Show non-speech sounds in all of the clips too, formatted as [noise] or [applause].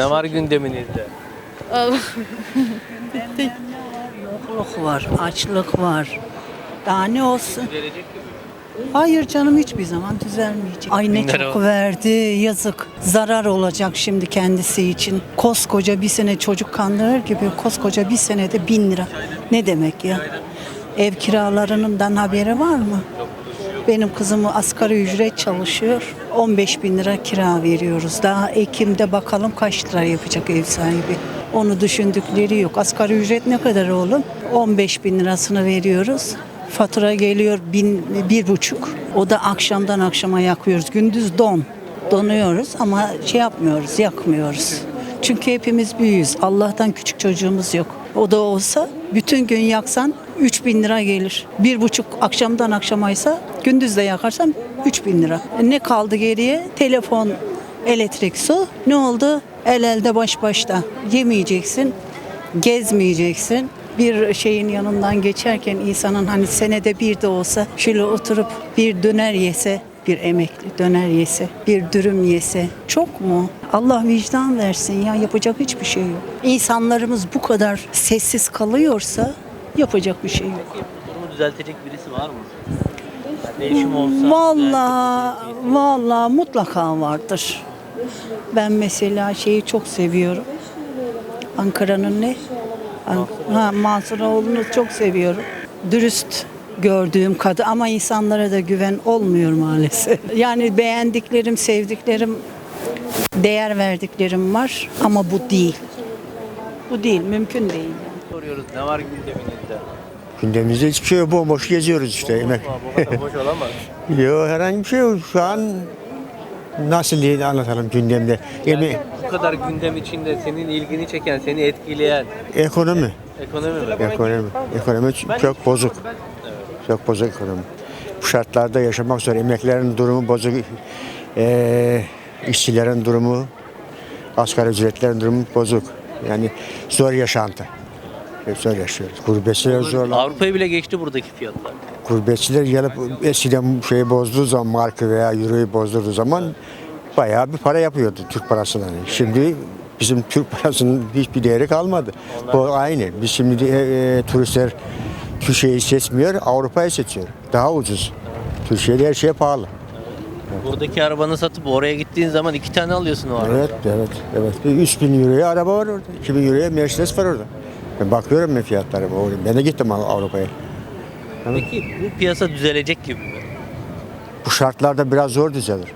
Ne var gündeminizde? Yokluk var, açlık var. Daha ne olsun? Gelecek. Hayır canım hiçbir zaman düzelmeyecek. Ay ne çok o. verdi yazık. Zarar olacak şimdi kendisi için. Koskoca bir sene çocuk kandırır gibi koskoca bir senede bin lira. Ne demek ya? Ev kiralarından haberi var mı? Benim kızım asgari ücret çalışıyor. 15 bin lira kira veriyoruz. Daha Ekim'de bakalım kaç lira yapacak ev sahibi. Onu düşündükleri yok. Asgari ücret ne kadar oğlum? 15 bin lirasını veriyoruz. Fatura geliyor bin, bir buçuk. O da akşamdan akşama yakıyoruz. Gündüz don. Donuyoruz ama şey yapmıyoruz, yakmıyoruz. Çünkü hepimiz büyüğüz. Allah'tan küçük çocuğumuz yok. O da olsa bütün gün yaksan 3 bin lira gelir. Bir buçuk akşamdan akşamaysa gündüz de yakarsan 3 bin lira. E Ne kaldı geriye? Telefon, elektrik, su. Ne oldu? El elde baş başta. Yemeyeceksin, gezmeyeceksin. Bir şeyin yanından geçerken insanın hani senede bir de olsa şöyle oturup bir döner yese, bir emekli döner yese, bir dürüm yese çok mu? Allah vicdan versin ya yapacak hiçbir şey yok. İnsanlarımız bu kadar sessiz kalıyorsa yapacak bir şey yok. Durumu düzeltecek birisi var mı? Yani değişim olsa. Vallahi vallahi mutlaka vardır. Ben mesela şeyi çok seviyorum. Ankara'nın ne? An- ha, Mansuroğlu'nu çok seviyorum. Dürüst gördüğüm kadı ama insanlara da güven olmuyor maalesef. [laughs] Yani beğendiklerim, sevdiklerim, değer verdiklerim var ama bu değil. Bu değil, mümkün değil. Soruyoruz ne var gündeminizde? Gündemimizde hiçbir şey yok. Bomboş geziyoruz işte. Emek. Ama bu kadar boş olamaz. [laughs] yok herhangi bir şey yok. Şu an nasıl diye anlatalım gündemde. Yani Eme- bu kadar gündem içinde senin ilgini çeken, seni etkileyen ekonomi. ekonomi mi? Ekonomi. Ekonomi çok bozuk. Çok bozuk ekonomi. Bu şartlarda yaşamak zor. Emeklerin durumu bozuk. Ee, işçilerin durumu, asgari ücretlerin durumu bozuk. Yani zor yaşantı. Zor yaşıyoruz. Gurbetçiler zor. Avrupa'yı bile geçti buradaki fiyatlar. Gurbetçiler gelip eskiden şeyi bozduğu zaman markı veya euroyu bozdurduğu zaman bayağı bir para yapıyordu Türk parasından. Şimdi bizim Türk parasının hiçbir değeri kalmadı. Bu aynı. Biz şimdi e, e, turistler Türkiye'yi seçmiyor, Avrupa'yı seçiyor. Daha ucuz. Türkiye'de her şey pahalı. Buradaki arabanı satıp oraya gittiğin zaman iki tane alıyorsun o arada. Evet, evet, evet. Bir 3000 euroya araba var orada. 2000 euroya Mercedes var orada. Ben bakıyorum ben fiyatlara. Ben de gittim Avrupa'ya. Peki bu piyasa düzelecek gibi mi? Bu şartlarda biraz zor düzelir.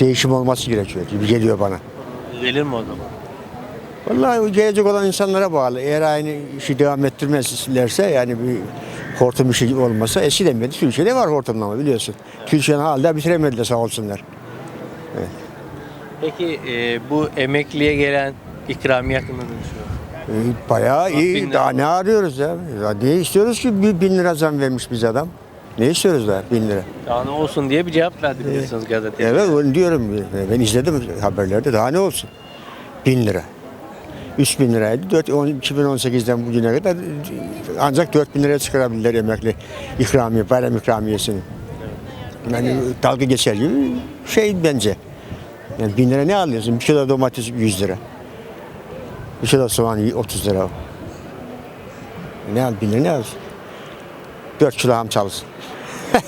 Değişim olması gerekiyor gibi geliyor bana. Düzelir mi o zaman? Vallahi gelecek olan insanlara bağlı. Eğer aynı işi devam ettirmezlerse yani bir hortum işi olmasa eskiden beri Türkiye'de var hortumlama biliyorsun. Türkiye'nin hala bitiremediler sağ olsunlar. Peki e, bu emekliye gelen ikramiye hakkında ne düşünüyorsun? Ee, bayağı bin iyi. lira Daha ne arıyoruz ya? ya? Ne istiyoruz ki? Bir bin lira zam vermiş bize adam. Ne istiyoruz daha bin lira? Daha ne olsun diye bir cevap verdi biliyorsunuz gazeteye. Evet onu diyorum. Ben izledim haberlerde. Daha ne olsun? Bin lira. 3 bin liraydı. 4, 10 2018'den bugüne kadar ancak 4 bin liraya çıkarabilirler emekli ikramiye, bayram ikramiyesini. Yani dalga geçer gibi şey bence. Yani bin lira ne alıyorsun? Bir kilo domates 100 lira. Bir kilo soğan 30 lira. Ne al? Bin lira ne alıyorsun? 4 kilo ham çalışsın. [laughs]